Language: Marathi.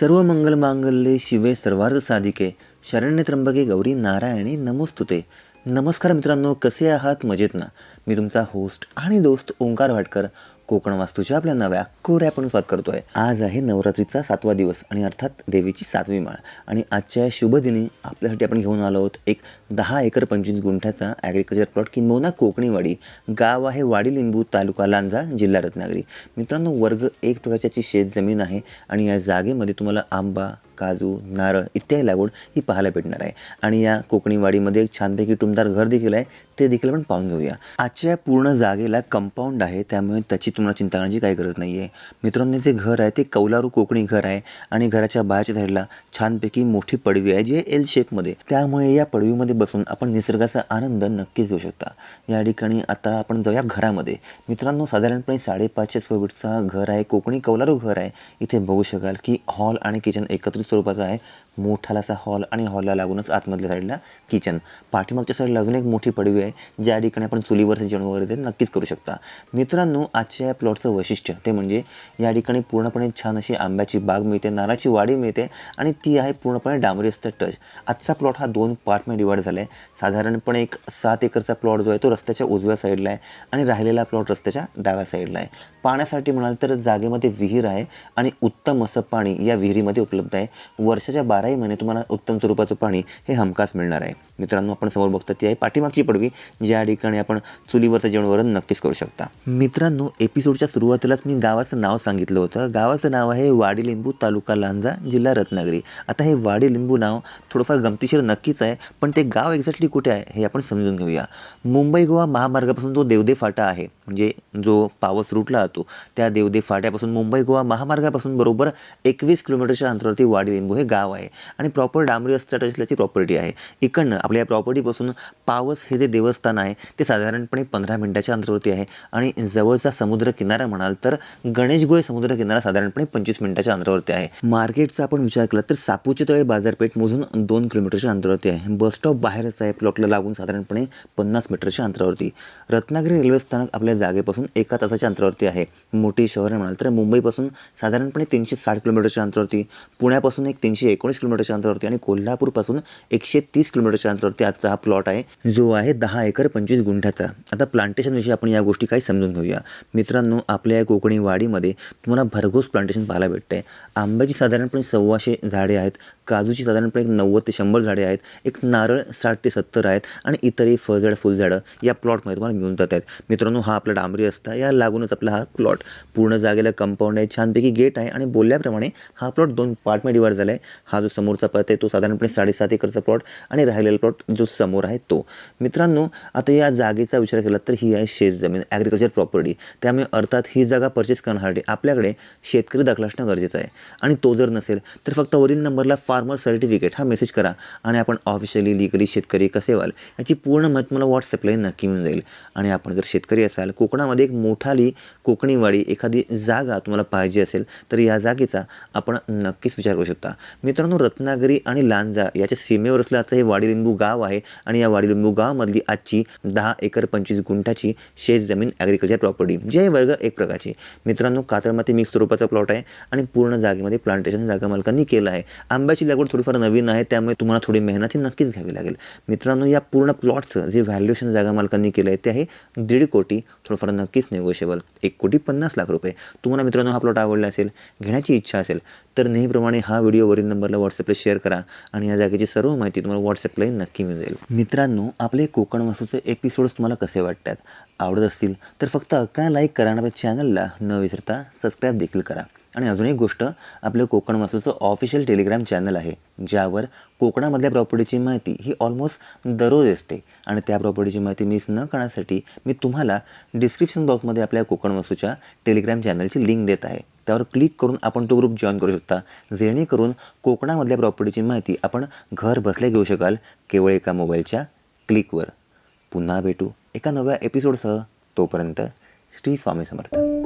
सर्व मंगल मांगल्ये शिवे सर्वार्थ साधिके. शरण्य त्र्यंबके गौरी नारायणी नमोस्तुते. नमस्कार मित्रांनो कसे आहात? मजेत ना? मी तुमचा होस्ट आणि दोस्त ओंकार भाटकर कोकण वास्तूच्या आपल्या नव्या कोऱ्यापण स्वाद करतोय. आज आहे नवरात्रीचा सातवा दिवस आणि अर्थात देवीची सातवी माळ. आणि आजच्या शुभदिनी शुभ दिनी आपल्यासाठी आपण घेऊन आलो आहोत एक दहा एकर पंचवीस गुंठ्याचा ॲग्रिकल्चर प्लॉट किंबहुना कोकणीवाडी. गाव आहे वाडी लिंबू तालुका लांजा जिल्हा रत्नागिरी. मित्रांनो वर्ग एक प्रकारची शेत जमीन आहे आणि या जागेमध्ये तुम्हाला आंबा काजू नारळ इत्यादी लागवड ही पाहायला भेटणार आहे. आणि या कोकणी वाडीमध्ये एक छानपैकी टुमदार घर देखील आहे ते देखील आपण पाहून घेऊया. आजच्या पूर्ण जागेला कंपाऊंड आहे त्यामुळे त्याची तुम्हाला चिंता करण्याची काही गरज नाही आहे मित्रांनो जे घर आहे ते कौलारू कोकणी घर आहे आणि घराच्या बाहेरच्या साईडला छानपैकी मोठी पडवी आहे जी एल शेपमध्ये त्यामुळे या पडवीमध्ये बसून आपण निसर्गाचा आनंद नक्कीच घेऊ शकता. या ठिकाणी आता आपण जाऊया घरामध्ये. मित्रांनो साधारणपणे साडेपाचशे स्क्वेअर फीटचा घर आहे कोकणी कौलारू घर आहे. इथे बघू शकाल की हॉल आणि किचन एकत्रित स्वरूपाचा आहे. मोठाला असा हॉल आणि हॉलला लागूनच आतमधल्या साईडला किचन पाठीमागच्या साईडला अजून एक मोठी पडवी आहे ज्या ठिकाणी आपण चुलीवरचं जेवण वगैरे ते नक्कीच करू शकता. मित्रांनो आजच्या या प्लॉटचं वैशिष्ट्य ते म्हणजे या ठिकाणी पूर्णपणे छान अशी आंब्याची बाग मिळते नारळाची वाडी मिळते आणि ती आहे पूर्णपणे डांबरी असतं टच आजचा प्लॉट हा दोन पार्टमध्ये डिवाईड झाला आहे साधारणपणे एक सात एकरचा प्लॉट जो आहे तो रस्त्याच्या उजव्या साईडला आहे आणि राहिलेला प्लॉट रस्त्याच्या डाव्या साईडला आहे. पाण्यासाठी म्हणाल तर जागेमध्ये विहीर आहे आणि उत्तम असं पाणी या विहिरीमध्ये उपलब्ध आहे. वर्षाच्या बारा बाराही महिने तुम्हाला उत्तम स्वरूपाचं पाणी हे हमखास मिळणार आहे. मित्रांनो आपण समोर बघतो ती आहे पाठीमागची पडवी ज्या ठिकाणी आपण चुलीवरचं जेवणवरण नक्कीच करू शकता. मित्रांनो एपिसोडच्या सुरुवातीलाच मी गावाचं नाव सांगितलं होतं. गावाचं नाव आहे वाडी लिंबू तालुका लांजा जिल्हा रत्नागिरी. आता हे वाडी लिंबू नाव थोडंफार गमतीशीर नक्कीच आहे पण ते गाव एक्झॅक्टली कुठे आहे हे आपण समजून घेऊया. मुंबई गोवा महामार्गापासून जो देवदे फाटा आहे. म्हणजे जो पावस रूटला जातो त्या देवदेव फाट्यापासून मुंबई गोवा महामार्गापासून बरोबर एकवीस किलोमीटरच्या अंतरावरती वाडी लिंबू हे गाव आहे. आणि प्रॉपर डांबरी रस्त्यात असल्याची प्रॉपर्टी आहे. इकडनं आपल्या या प्रॉपर्टीपासून पावस हे जे देवस्थान आहे ते साधारणपणे पंधरा मिनिटाच्या अंतरावरती आहे. आणि जवळचा समुद्र किनारा म्हणाल तर गणेशगुळे समुद्र किनारा साधारणपणे पंचवीस मिनिटाच्या अंतरावरती आहे. मार्केटचा आपण विचार केला तर सापूचे तळे बाजारपेठ मोजून दोन किलोमीटरच्या अंतरावरती आहे. बस स्टॉप बाहेरच आहे प्लॉटला लागून साधारणपणे पन्नास मीटरच्या अंतरावरती. रत्नागिरी रेल्वे स्थानक आपल्या जागेपासून एका तासाच्या अंतरावरती आहे. मोठी शहर म्हणाल तर मुंबईपासून साधारणपणे तीनशे साठ किलोमीटरच्या अंतरावरती पुण्यापासून एक तीनशे एकोणीस किलोमीटरच्या अंतरावरती आणि कोल्हापूरपासून एकशे तीस किलोमीटरच्या अंतरावरती आजचा हा प्लॉट आहे जो आहे दहा एकर पंचवीस गुंठ्याचा. आता प्लांटेशनविषयी आपण या गोष्टी काही समजून घेऊया. मित्रांनो आपल्या या कोकणी वाडीमध्ये तुम्हाला भरघोस प्लांटेशन पाहायला भेटते आंब्याची साधारणपणे सव्वाशे झाडे आहेत. काजूची साधारणपणे एक नव्वद ते शंभर झाडे आहेत एक नारळ साठ ते सत्तर आहेत आणि इतरही फळझाड फुलझाडं या प्लॉटमध्ये तुम्हाला मिळून जात आहेत मित्रांनो हा आपला डांबरी असता या लागूनच आपला हा प्लॉट पूर्ण जागेला कंपाऊंड आहे छानपैकी गेट आहे आणि बोलल्याप्रमाणे हा प्लॉट दोन पार्टमध्ये डिवाईड झाला आहे हा जो समोरचा पत आहे तो साधारणपणे साडेसात एकरचा प्लॉट आणि राहिलेला प्लॉट जो समोर आहे तो. मित्रांनो आता या जागेचा विचार केला तर ही आहे शेत जमीन ॲग्रिकल्चर प्रॉपर्टी त्यामुळे अर्थात ही जागा परचेस करण्यासाठी आपल्याकडे शेतकरी दाखला असणं गरजेचं आहे. आणि तो जर नसेल तर फक्त वरील नंबरला फार फार्मर सर्टिफिकेट हा मेसेज करा आणि आपण ऑफिशियली लिगली शेतकरी कसे व्हाल याची पूर्ण माहिती तुम्हाला व्हॉट्सअपलाही नक्की मिळून जाईल. आणि आपण जर शेतकरी असाल कोकणामध्ये एक मोठाली कोकणीवाडी एखादी जागा तुम्हाला पाहिजे असेल तर या जागेचा आपण नक्कीच विचार करू शकता. मित्रांनो रत्नागिरी आणि लांजा याच्या सीमेवर असल्याचं हे वाडीलिंबू गाव आहे आणि या वाडीलिंबू गावामधली आजची दहा एकर पंचवीस गुंठाची शेत जमीन ॲग्रिकल्चर प्रॉपर्टी जे आहे वर्ग एक प्रकारची. मित्रांनो कातळमाती मिक्स स्वरूपाचा प्लॉट आहे आणि पूर्ण जागेमध्ये प्लांटेशन जागा मालकांनी केलं आहे. आंब्याची लागवड थोडीफार नवीन आहे त्यामुळे तुम्हाला थोडी मेहनत ही नक्कीच घ्यावी लागेल. मित्रांनो या पूर्ण प्लॉटचं जे व्हॅल्युएशन जागा मालकांनी केलं आहे ते आहे दीड कोटी थोडंफार नक्कीच नेगोशिएबल एक कोटी पन्नास लाख रुपये. तुम्हाला मित्रांनो हा प्लॉट आवडला असेल घेण्याची इच्छा असेल तर नेहमीप्रमाणे हा व्हिडिओ वरील नंबरला व्हॉट्सअपला शेअर करा आणि या जागेची सर्व माहिती तुम्हाला व्हॉट्सअपलाही नक्की मिळून जाईल. मित्रांनो आपले कोकण वस्तूचे एपिसोड्स तुम्हाला कसे वाटतात? आवडत असतील तर फक्त काय लाईक करा आणि आपल्या चॅनलला न विसरता सबस्क्राईब देखील करा. आणि अजून एक गोष्ट आपलं कोकण वास्तूचं ऑफिशियल टेलिग्राम चॅनल आहे ज्यावर कोकणामधल्या प्रॉपर्टीची माहिती ही ऑलमोस्ट दररोज असते. आणि त्या प्रॉपर्टीची माहिती मिस न करण्यासाठी मी तुम्हाला डिस्क्रिप्शन बॉक्समध्ये आपल्या कोकण वस्तूच्या टेलिग्राम चॅनलची लिंक देत आहे. त्यावर क्लिक करून आपण तो ग्रुप जॉईन करू शकता. जेणेकरून कोकणामधल्या प्रॉपर्टीची माहिती आपण घर बसल्या घेऊ शकाल केवळ एका मोबाईलच्या क्लिकवर पुन्हा भेटू एका नव्या एपिसोडसह तोपर्यंत श्री स्वामी समर्थ.